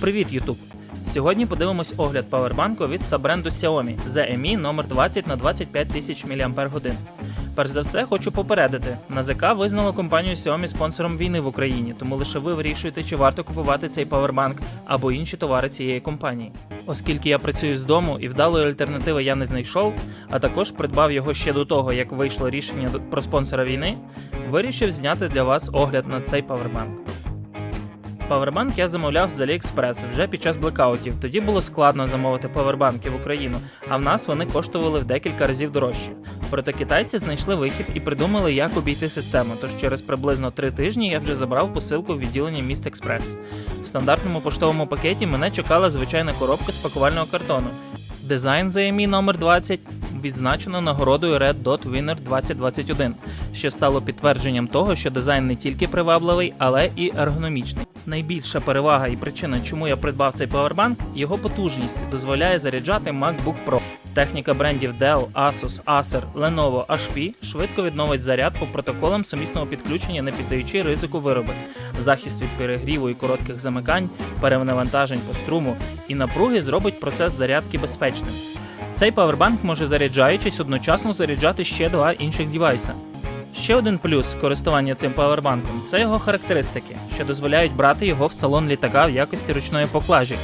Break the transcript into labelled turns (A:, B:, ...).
A: Привіт, YouTube! Сьогодні подивимось огляд павербанку від сабренду Xiaomi ZME номер 20 на 25 тисяч мАч. Перш за все, хочу попередити: НАЗК визнало компанію Xiaomi спонсором війни в Україні, тому лише ви вирішуєте, чи варто купувати цей павербанк або інші товари цієї компанії. Оскільки я працюю з дому і вдалої альтернативи я не знайшов, а також придбав його ще до того, як вийшло рішення про спонсора війни, вирішив зняти для вас огляд на цей павербанк. Павербанк я замовляв з AliExpress вже під час блекаутів. Тоді було складно замовити павербанки в Україну, а в нас вони коштували в декілька разів дорожче. Проте китайці знайшли вихід і придумали, як обійти систему. Тож через приблизно три тижні я вже забрав посилку в відділення Міст Експрес. В стандартному поштовому пакеті мене чекала звичайна коробка з пакувального картону. Дизайн ZME номер 20 відзначено нагородою Red Dot Winner 2021, що стало підтвердженням того, що дизайн не тільки привабливий, але і ергономічний. Найбільша перевага і причина, чому я придбав цей павербанк, його потужність дозволяє заряджати MacBook Pro. Техніка брендів Dell, Asus, Acer, Lenovo, HP швидко відновить заряд по протоколам сумісного підключення, не піддаючи ризику вироби, захист від перегріву і коротких замикань, перенавантажень по струму і напруги зробить процес зарядки безпечним. Цей павербанк може заряджаючись одночасно заряджати ще два інших дівайса. Ще один плюс користування цим павербанком це його характеристики, що дозволяють брати його в салон літака в якості ручної поклажі.